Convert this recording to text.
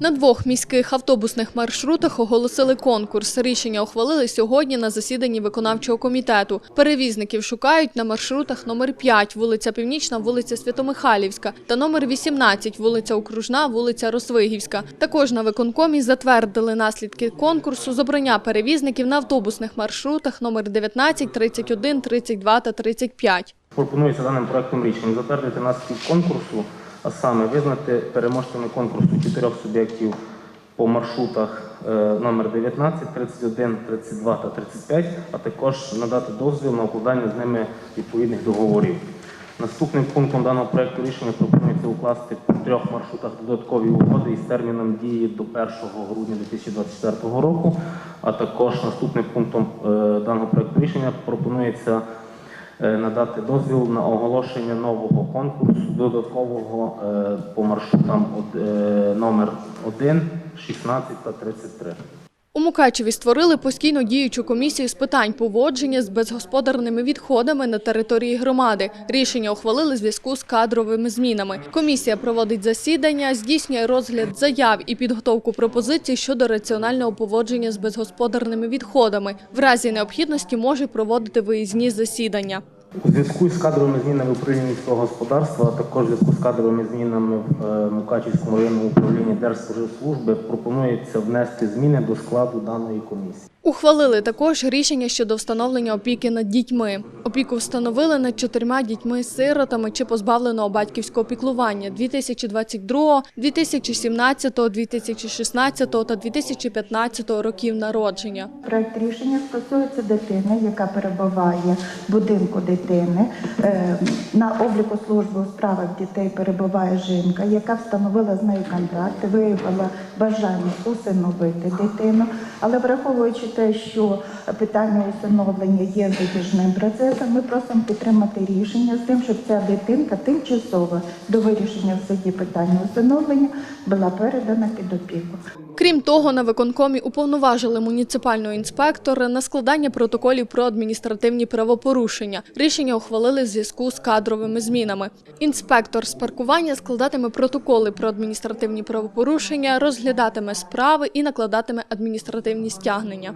На двох міських автобусних маршрутах оголосили конкурс. Рішення ухвалили сьогодні на засіданні виконавчого комітету. Перевізників шукають на маршрутах номер 5, вулиця Північна, вулиця Святомихайлівська та номер 18, вулиця Окружна, вулиця Росвигівська. Також на виконкомі затвердили наслідки конкурсу з обрання перевізників на автобусних маршрутах номер 19, 31, 32 та 35. Пропонується даним проектом рішення затвердити наслідки конкурсу, а саме визнати переможцями конкурсу чотирьох суб'єктів по маршрутах е, номер 19, 31, 32 та 35, а також надати дозвіл на укладання з ними відповідних договорів. Наступним пунктом даного проекту рішення пропонується укласти по трьох маршрутах додаткові угоди із терміном дії до 1 грудня 2024 року. А також наступним пунктом е, даного проекту рішення пропонується надати дозвіл на оголошення нового конкурсу додаткового е, по маршрутам е, номер 1, 16 та 33. У Мукачеві створили постійно діючу комісію з питань поводження з безгосподарними відходами на території громади. Рішення ухвалили в зв'язку з кадровими змінами. Комісія проводить засідання, здійснює розгляд заяв і підготовку пропозицій щодо раціонального поводження з безгосподарними відходами. В разі необхідності може проводити виїзні засідання. У зв'язку з кадровими змінами управління міського господарства, а також у зв'язку з кадровими змінами в е, Мукачівському районному управлінні Держспоживслужби пропонується внести зміни до складу даної комісії. Ухвалили також рішення щодо встановлення опіки над дітьми. Опіку встановили над чотирма дітьми-сиротами чи позбавленого батьківського піклування 2022, 2017, 2016 та 2015 років народження. Проект рішення стосується дитини, яка перебуває в будинку дитини. Е, На обліку служби у справах дітей перебуває жінка, яка встановила з нею контракт, виявила бажання усиновити дитину. Але враховуючи те, що питання усиновлення є затяжним процесом, ми просимо підтримати рішення з тим, щоб ця дитинка тимчасово до вирішення в суді питання усиновлення була передана під опіку. Крім того, на виконкомі уповноважили муніципального інспектора на складання протоколів про адміністративні правопорушення. Рішення ухвалили в зв'язку з кадровими змінами. Інспектор з паркування складатиме протоколи про адміністративні правопорушення, розглядатиме справи і накладатиме адміністративні стягнення.